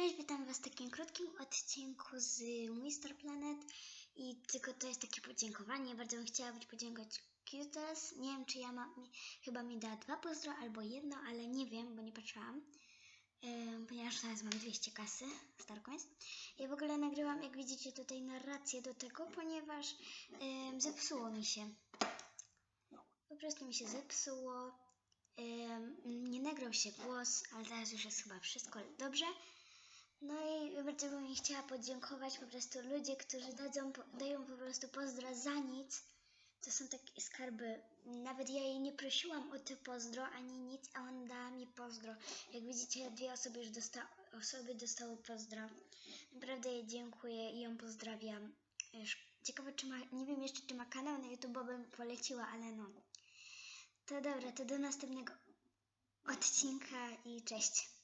Cześć, witam Was w takim krótkim odcinku z Mr. Planet i tylko to jest takie podziękowanie. Bardzo bym chciała być podziękować Qtels. Nie wiem, czy ja mam, chyba mi da dwa pozdro albo jedno, ale nie wiem, bo nie patrzyłam. Ponieważ teraz mam 200 kasy Starcoins. Ja w ogóle nagrywam, jak widzicie tutaj, narrację do tego, ponieważ zepsuło mi się. Po prostu mi się zepsuło. Nie nagrał się głos, ale teraz już jest chyba wszystko dobrze. Bardzo bym chciała podziękować po prostu ludzie, którzy dadzą, dają po prostu pozdro za nic. To są takie skarby. Nawet ja jej nie prosiłam o te pozdro ani nic, a on dała mi pozdro. Jak widzicie, dwie osoby już dosta osoby dostały pozdro. Naprawdę jej dziękuję i ją pozdrawiam. Ciekawe, czy ma, nie wiem jeszcze, czy ma kanał na YouTube, bo bym poleciła, ale no. To dobra, to do następnego odcinka i cześć.